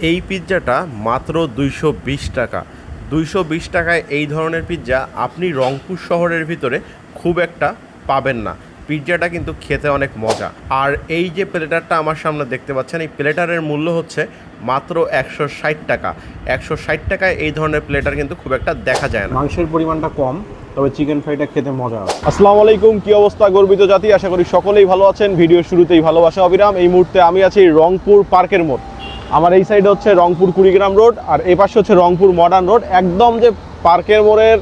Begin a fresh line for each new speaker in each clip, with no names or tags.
এই পিৎজাটা মাত্র দুইশো বিশ টাকা। দুইশো বিশ টাকায় এই ধরনের পিৎজা আপনি রংপুর শহরের ভিতরে খুব একটা পাবেন না। পিৎজাটা কিন্তু খেতে অনেক মজা। আর এই যে প্লেটারটা আমার সামনে দেখতে পাচ্ছেন এই প্লেটারের মূল্য হচ্ছে মাত্র একশো ষাট টাকা। একশো ষাট টাকায় এই ধরনের প্লেটার কিন্তু খুব একটা দেখা যায় না।
মাংসের পরিমাণটা কম তবে চিকেন ফ্রাইটা খেতে মজা হয় আসসালামু আলাইকুম কি অবস্থা গর্বিত জাতি? আশা করি সকলেই ভালো আছেন। ভিডিও শুরুতেই ভালোবাসা অবিরাম। এই মুহূর্তে আমি আছি রংপুর পার্কের মোড়। আমার এই সাইডে হচ্ছে রংপুর কুড়িগ্রাম রোড আর এই পাশে হচ্ছে রংপুর মডার্ন রোড একদম যে পার্কের মোড়ের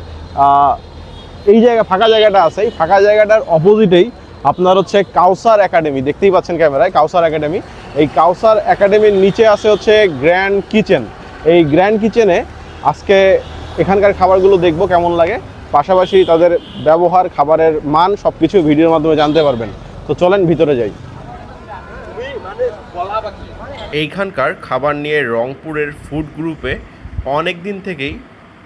এই জায়গা, ফাঁকা জায়গাটা আছে। এই ফাঁকা জায়গাটার অপোজিটেই আপনার হচ্ছে কাউসার একাডেমি। দেখতেই পাচ্ছেন ক্যামেরায়, কাউসার একাডেমি। এই কাউসার একাডেমির নিচে আছে হচ্ছে গ্র্যান্ড কিচেন এই গ্র্যান্ড কিচেনে আজকে এখানকার খাবারগুলো দেখব কেমন লাগে। পাশাপাশি তাদের ব্যবহার, খাবারের মান সব কিছু ভিডিওর মাধ্যমে জানতে পারবেন। তো চলেন ভিতরে যাই।
এইখানকার খাবার নিয়ে রংপুরের ফুড গ্রুপে অনেক দিন থেকেই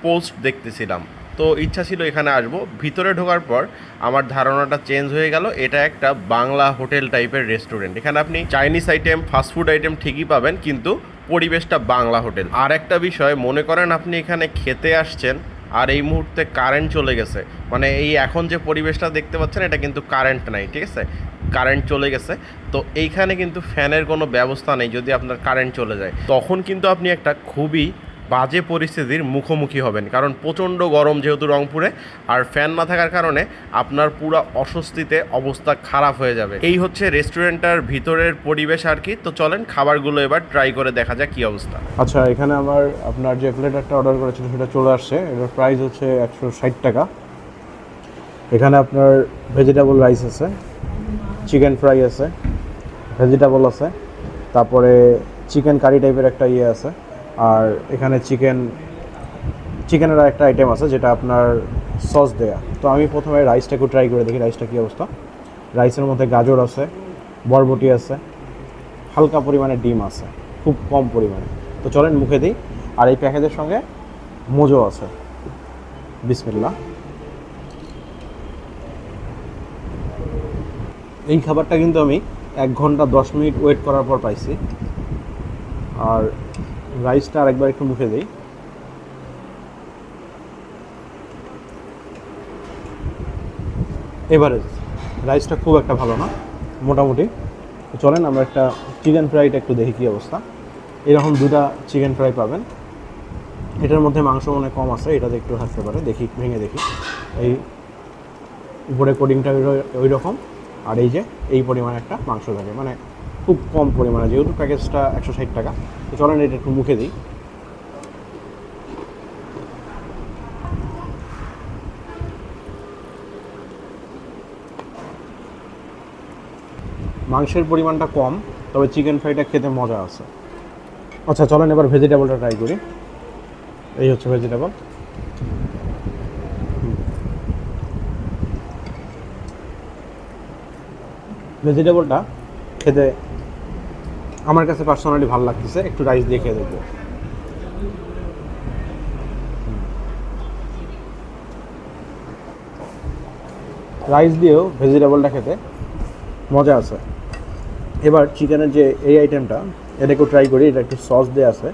পোস্ট দেখতেছিলাম। তো ইচ্ছা ছিল এখানে আসব। ভিতরে ঢোকার পর আমার ধারণাটা চেঞ্জ হয়ে গেল। এটা একটা বাংলা হোটেল টাইপের রেস্টুরেন্ট এখানে আপনি চাইনিজ আইটেম ফাস্টফুড আইটেম ঠিকই পাবেন, কিন্তু পরিবেশটা বাংলা হোটেল। আর একটা বিষয়, মনে করেন আপনি এখানে খেতে আসছেন আর এই মুহূর্তে কারেন্ট চলে গেছে। মানে এই এখন যে পরিবেশটা দেখতে পাচ্ছেন, এটা কিন্তু কারেন্ট নাই, ঠিক আছে? কারেন্ট চলে গেছে। তো এইখানে কিন্তু ফ্যানের কোনো ব্যবস্থা নেই যদি আপনার কারেন্ট চলে যায়। তখন কিন্তু আপনি একটা খুবই বাজে পরিস্থিতির মুখোমুখি হবেন। কারণ প্রচণ্ড গরম যেহেতু রংপুরে, আর ফ্যান না থাকার কারণে আপনার পুরো অস্বস্তিতে অবস্থা খারাপ হয়ে যাবে। এই হচ্ছে রেস্টুরেন্টটার ভিতরের পরিবেশ আর কি। তো চলেন খাবারগুলো এবার ট্রাই করে দেখা যাক কী অবস্থা।
আচ্ছা এখানে আমার আপনার যে প্লেটারটা অর্ডার করেছিল সেটা চলে আসছে। এটার প্রাইস হচ্ছে একশো ষাট টাকা। এখানে আপনার ভেজিটেবল রাইস আছে চিকেন ফ্রাই আছে ভেজিটেবল আছে, তারপরে চিকেন কারি টাইপের একটা ইয়ে আছে। আর এখানে চিকেন, চিকেনের একটা আইটেম আছে যেটা আপনার সস দেয়া। তো আমি প্রথমে রাইসটা একটু ট্রাই করে দেখি রাইসটা কী অবস্থা। রাইসের মধ্যে গাজর আছে, বরবটি আছে, হালকা পরিমাণে ডিম আছে, খুব কম পরিমাণে। তো চলেন মুখে দিই। আর এই প্যাকেজের সঙ্গে মোজো আছে। বিসমিল্লা এই খাবারটা কিন্তু আমি এক ঘণ্টা দশ মিনিট ওয়েট করার পর পাইছি। আর রাইসটা আরেকবার একটু মুখে দিই। এভারেজ রাইসটা খুব একটা ভালো না, মোটামুটি। চলেন আমরা একটা চিকেন ফ্রাইটা একটু দেখি কী অবস্থা। এরকম দুটা চিকেন ফ্রাই পাবেন। এটার মধ্যে মাংস মনে কম আছে, এটাতে একটু থাকতে পারে, দেখি ভেঙে দেখি। এই উপরে কোডিংটা ওই রকম আর এই যে এই পরিমাণে একটা মাংস থাকে মানে খুব কম পরিমাণে, যেহেতু প্যাকেজটা একশো ষাট টাকা, তো চলেন এটা একটু মুখে দিই। মাংসের পরিমাণটা কম, তবে চিকেন ফ্রাইটা খেতে মজা আছে। আচ্ছা চলেন এবার ভেজিটেবলটা ট্রাই করি। এই হচ্ছে ভেজিটেবল। ভেজিটেবলটা খেতে আমার কাছে পার্সোনালি ভালো লাগতেছে, একটু রাইস দিয়ে খেয়ে দেখব। রাইস দিয়েও ভেজিটেবলটা খেতে মজা আছে। এবার চিকেনের যে এই আইটেমটা এটা একটু ট্রাই করি, এটা একটু সস দেওয়া আছে,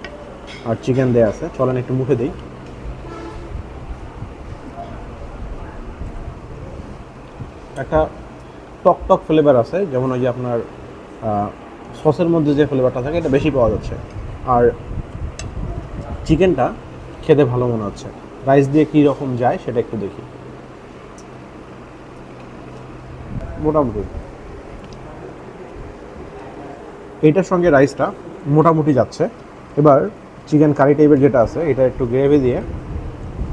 আর চিকেন দেওয়া আছে। চলেন একটু মুখে দিই। একটা টক টক ফ্লেভার আছে, যেমন ওই যে আপনার সসের মধ্যে যে ফ্লেভারটা থাকে, এটা বেশি পাওয়া যাচ্ছে। আর চিকেনটা খেতে ভালো মনে হচ্ছে। রাইস দিয়ে কী রকম যায়, সেটা একটু দেখি। মোটামুটি। এইটার সঙ্গে রাইসটা মোটামুটি যাচ্ছে। এবার চিকেন কারি টাইপের যেটা আছে, এটা একটু গ্রেভি দিয়ে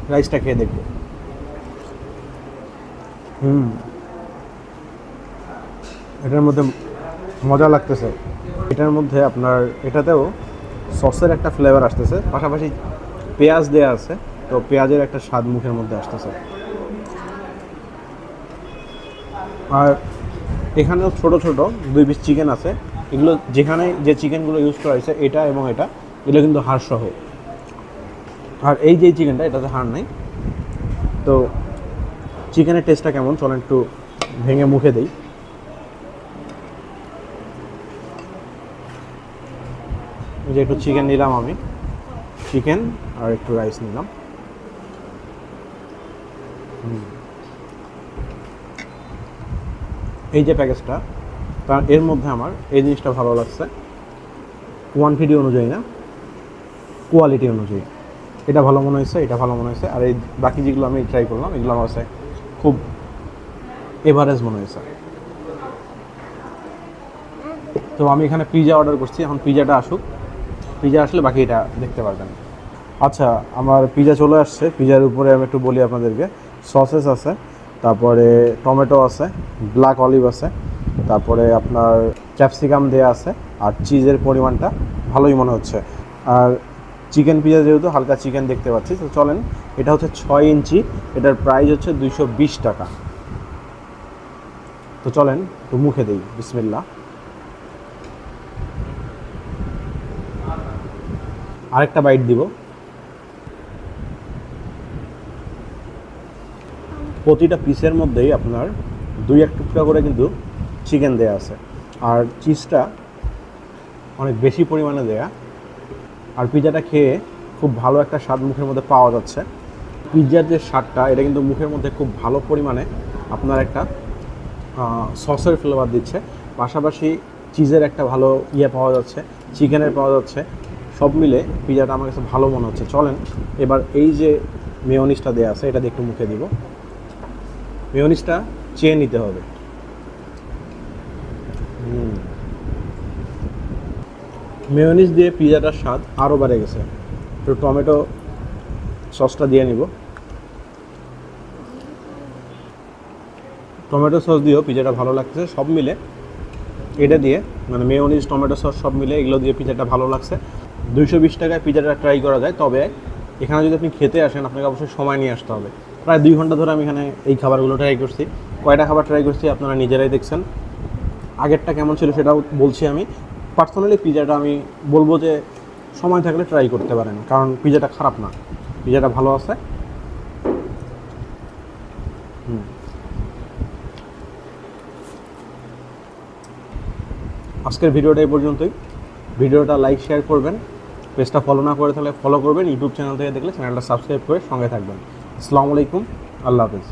রাইসটা খেয়ে দেখব। হুম। এটার মধ্যে মজা লাগতেছে। এটার মধ্যে আপনার, এটাতেও সসের একটা ফ্লেভার আসতেছে। পাশাপাশি পেঁয়াজ দেওয়া আছে, তো পেঁয়াজের একটা স্বাদ মুখের মধ্যে আসতেছে। আর এখানেও ছোট ছোট দুই পিস চিকেন আছে। এগুলো যেখানে যে চিকেনগুলো ইউজ করা হয়েছে, এটা এবং এটা, এগুলো কিন্তু হাড় সহ আর এই যে চিকেনটা এটাতে হাড় নেই। তো চিকেনের টেস্টটা কেমন? চলেন একটু ভেঙে মুখে দিই। যে একটু চিকেন নিলাম আমি। চিকেন আর একটু রাইস নিলাম। এই যে প্যাকেজটা কারণ এর মধ্যে আমার এই জিনিসটা ভালো লাগছে। কোয়ান্টিটি অনুযায়ী না কোয়ালিটি অনুযায়ী। এটা ভালো মনে হয়েছে, এটা ভালো মনে হয়েছে, আর এই বাকি যেগুলো আমি ট্রাই করলাম, এগুলো আমার কাছে খুব এভারেজ মনে হয়েছে। তো আমি এখানে পিজা অর্ডার করছি, এখন পিজাটা আসুক। পিজা আসলে বাকি এটা দেখতে পারবেন। আচ্ছা আমার পিজা চলে আসছে। পিজার উপরে আমি একটু বলি আপনাদেরকে। সসেস আছে, তারপরে টমেটো আছে, ব্ল্যাক অলিভ আছে, তারপরে আপনার ক্যাপসিকাম দেওয়া আছে, আর চিজের পরিমাণটা ভালোই মনে হচ্ছে। আর চিকেন পিজা যেহেতু হালকা চিকেন দেখতে পাচ্ছি, তো চলেন, এটা হচ্ছে ছয় ইঞ্চি, এটার প্রাইস হচ্ছে দুইশো বিশ টাকা। তো চলেন তো মুখে দিই বিসমিল্লা আরেকটা বাইট দিব। প্রতিটা পিসের মধ্যেই আপনার দুই এক টুকরা করে কিন্তু চিকেন দেয়া আছে। আর চিজটা অনেক বেশি পরিমাণে দেয়া। আর পিজাটা খেয়ে খুব ভালো একটা স্বাদ মুখের মধ্যে পাওয়া যাচ্ছে। পিৎজার যে স্বাদটা, এটা কিন্তু মুখের মধ্যে খুব ভালো পরিমাণে আপনার একটা সসের ফ্লেভার দিচ্ছে। পাশাপাশি চিজের একটা ভালো ইয়ে পাওয়া যাচ্ছে চিকেনের পাওয়া যাচ্ছে। সব মিলে পিজাটা আমার কাছে ভালো মনে হচ্ছে। চলেন, এবার এই যে মেয়নিসটা দেওয়া আছে এটা দিয়ে একটু মুখে দিব। মেয়নিসটা চেয়ে নিতে হবে। মেয়নিস দিয়ে পিজাটার স্বাদ আরও বেড়ে গেছে। একটু টমেটো সসটা দিয়ে নিব। টমেটো সস দিয়েও পিজাটা ভালো লাগছে, সব মিলে এটা দিয়ে মানে মেয়নিজ, টমেটো সস সব মিলে এগুলো দিয়ে পিজাটা ভালো লাগছে। দুইশো বিশ টাকায় পিজাটা ট্রাই করা যায়। তবে এখানে যদি আপনি খেতে আসেন, আপনাকে অবশ্যই সময় নিয়ে আসতে হবে। প্রায় দুই ঘণ্টা ধরে আমি এখানে এই খাবারগুলো ট্রাই করছি। কয়টা খাবার ট্রাই করছি আপনারা নিজেরাই দেখছেন। আগেরটা কেমন ছিল সেটাও বলছি আমি। পার্সোনালি পিজাটা আমি বলব যে সময় থাকলে ট্রাই করতে পারেন। কারণ পিজাটা খারাপ না। পিজাটা ভালো আছে। আজকের ভিডিওটা এই পর্যন্তই। ভিডিওটা লাইক শেয়ার করবেন। পেজটা ফলো না করে তাহলে ফলো করবেন। ইউটিউব চ্যানেল থেকে দেখলে চ্যানেলটা সাবস্ক্রাইব করে সঙ্গে থাকবেন। আসসালামু আলাইকুম। আল্লাহ হাফেজ।